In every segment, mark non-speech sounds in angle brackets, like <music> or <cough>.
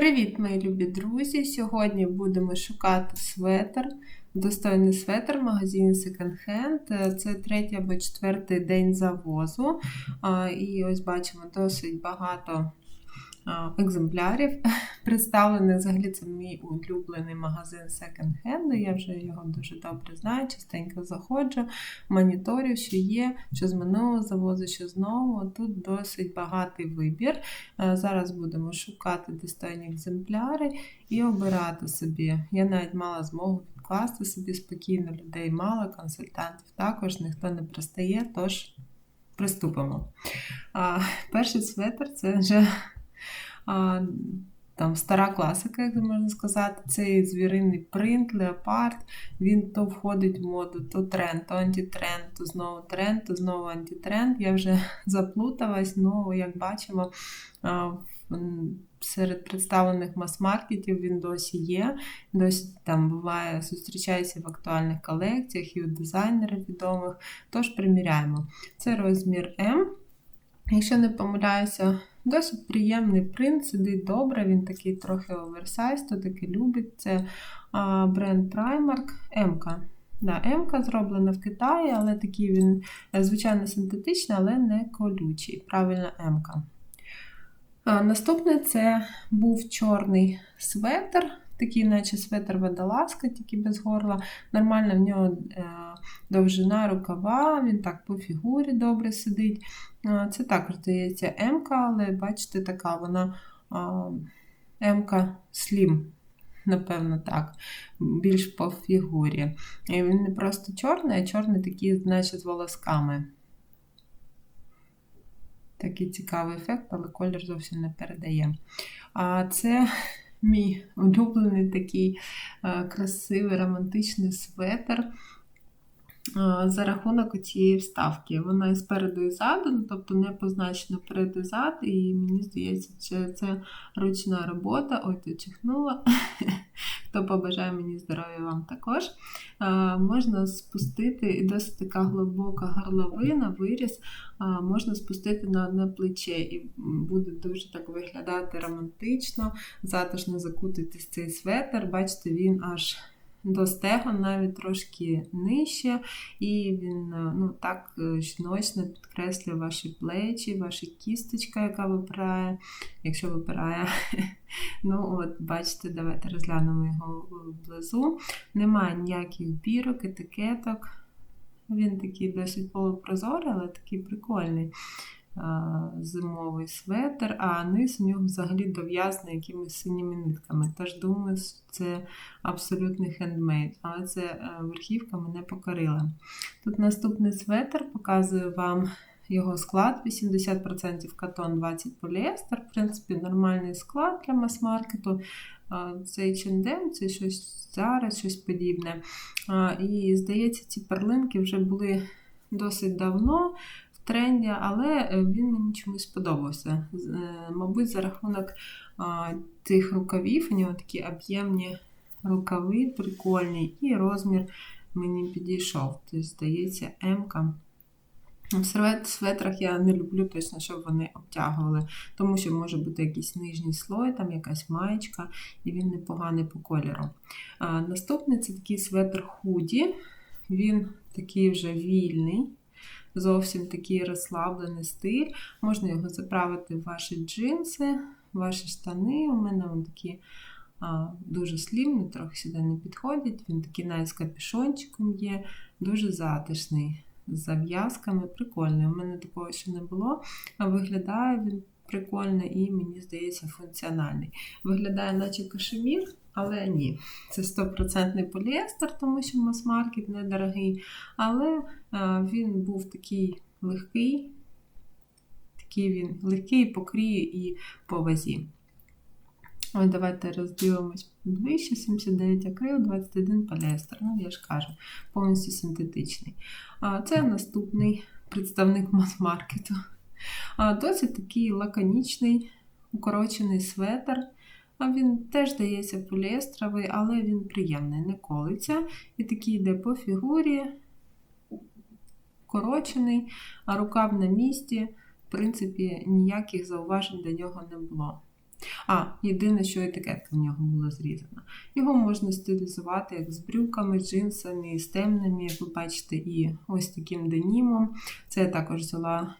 Привіт, мої любі друзі! Сьогодні будемо шукати светр, достойний светр в магазині Second Hand. Це третій або четвертий день завозу. І ось бачимо досить багато екземплярів <laughs> представлених. Взагалі, це мій улюблений магазин Hand. Я вже його дуже добре знаю, частенько заходжу, моніторю, що є, що з минулого завозу, що знову. Тут досить багатий вибір. Зараз будемо шукати достойні екземпляри і обирати собі. Я навіть мала змогу відкласти собі спокійно, людей мало, консультантів також, ніхто не пристає, тож приступимо. Перший светр це вже а, там Стара класика, як можна сказати, цей звіриний принт, леопард, він то входить в моду, то тренд, то антитренд, то знову тренд, то знову антитренд. Я вже <laughs> заплуталась, ну, як бачимо, серед представлених мас-маркетів він досі є. Досі там буває, зустрічається в актуальних колекціях і у дизайнерів відомих. Тож приміряємо. Це розмір М. Якщо не помиляюся, Досить приємний принт, сидить добре, він такий трохи оверсайз, то таки любить. Це а, бренд Primark МК. Да, МК зроблена в Китаї, але такий він, е, звичайно, синтетичний, але не колючий. Правильно, МК. Наступний це був чорний светр такий, наче светр водолазка, тільки без горла. Нормальна в нього е, довжина рукава, він так по фігурі добре сидить. Це також здається м але бачите, така вона М-ка Slim. Напевно, так, більш по фігурі. І Він не просто чорний, а чорний такий, наче з волосками. Такий цікавий ефект, але колір зовсім не передає. А це мій улюблений такий е, красивий романтичний светр. Е, за рахунок цієї вставки. Вона і спереду і ззаду, ну, тобто не позначено перед і зад, і мені здається, що це ручна робота. Ой, ти чихнула. <laughs> Хто побажає мені здоров'я вам також. Можна спустити, і досить така глибока горловина, виріс, можна спустити на одне плече, і буде дуже так виглядати романтично, затишно закутитись цей светр. Бачите, він аж до стегон навіть трошки нижче, і він е, ну, так е, жіночно підкреслює ваші плечі, ваша кісточка, яка випирає, якщо випирає. <laughs> Ну, от, бачите, давайте розглянемо його вблизу. Немає ніяких бірок, етикеток. Він такий досить полупрозорий, але такий прикольний зимовий светр, а низ у нього взагалі дов'язаний якимись синіми нитками. Тож, думаю, це абсолютний хендмейд, але це е, верхівка мене покорила. Тут наступний светр показую вам. Його склад 80% катон, 20 поліестер. В принципі, нормальний склад для мас-маркету. Цей чендем, це щось зараз, щось подібне. І, здається, ці перлинки вже були досить давно тренді, але е, він мені чомусь сподобався. Е, мабуть, за рахунок тих рукавів, у нього такі об'ємні рукави, прикольні, і розмір мені підійшов. Тобто, здається, М-ка. В светрах я не люблю точно, щоб вони обтягували, тому що може бути якийсь нижній слой, там якась маєчка, і він непоганий по кольору. А, Наступний це такий светр худі, він такий вже вільний зовсім такий розслаблений стиль. Можна його заправити в ваші джинси, ваші штани. У мене вони такі а, дуже слівні, трохи сюди не підходять. Він такий навіть з капюшончиком є, дуже затишний. З зав'язками, прикольний. У мене такого ще не було. А виглядає він прикольно і, мені здається, функціональний. Виглядає, наче кашемір, але ні. Це 100% поліестер, тому що мас-маркет недорогий. Але він був такий легкий, такий він легкий по крії і по вазі. Ось давайте розділимось ближче: 79 акрил, 21 поліестер. Ну, я ж кажу, повністю синтетичний. Це наступний представник мас-маркету. Досить такий лаконічний, укорочений светр. Він теж дається поліестровий, але він приємний, не колиться. І такий йде по фігурі, корочений, а рукав на місці, в принципі, ніяких зауважень до нього не було. А, єдине, що етикетка в нього була зрізана. Його можна стилізувати як з брюками, джинсами, з темними, як ви бачите, і ось таким денімом. Це я також взяла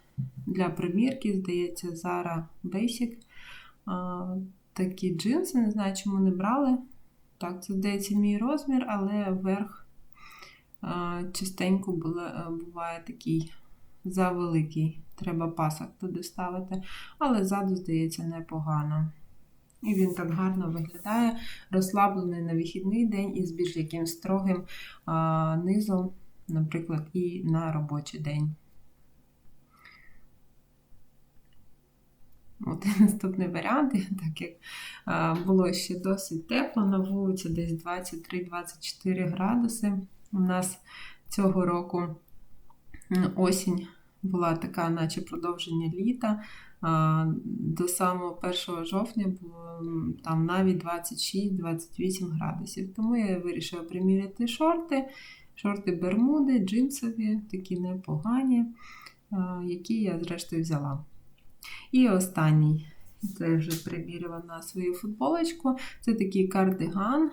для примірки, здається, Zara Basic. Такі джинси, не знаю, чому не брали. Так, це здається мій розмір, але верх частенько була, буває такий завеликий. Треба пасок туди ставити, але ззаду, здається, непогано. І він так гарно виглядає, розслаблений на вихідний день із більш яким строгим а, низом, наприклад, і на робочий день. От наступний варіант, <laughs> так як було ще досить тепло на вулиці, десь 23-24 градуси. У нас цього року осінь була така, наче продовження літа. До самого 1 жовтня було там навіть 26-28 градусів. Тому я вирішила приміряти шорти, шорти бермуди, джинсові, такі непогані, які я зрештою взяла. І останній, це вже приміряла на свою футболочку. Це такий кардиган.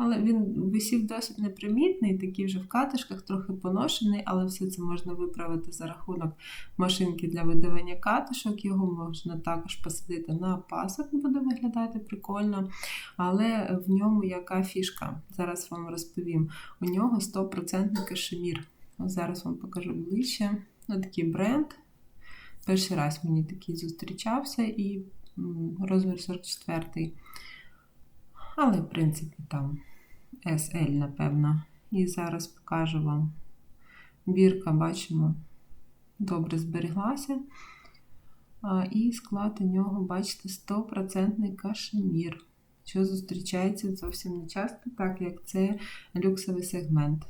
Але він висів досить непримітний, такий вже в катишках, трохи поношений, але все це можна виправити за рахунок машинки для видавання катишок. Його можна також посадити на пасок, буде виглядати прикольно. Але в ньому яка фішка? Зараз вам розповім. У нього 100% кашемір. Зараз вам покажу ближче. Ось такий бренд. Перший раз мені такий зустрічався і розмір 44 але, в принципі, там SL, напевно. І зараз покажу вам. Бірка, бачимо, добре зберіглася. І склад у нього, бачите, 100% кашемір, що зустрічається зовсім не часто, так як це люксовий сегмент.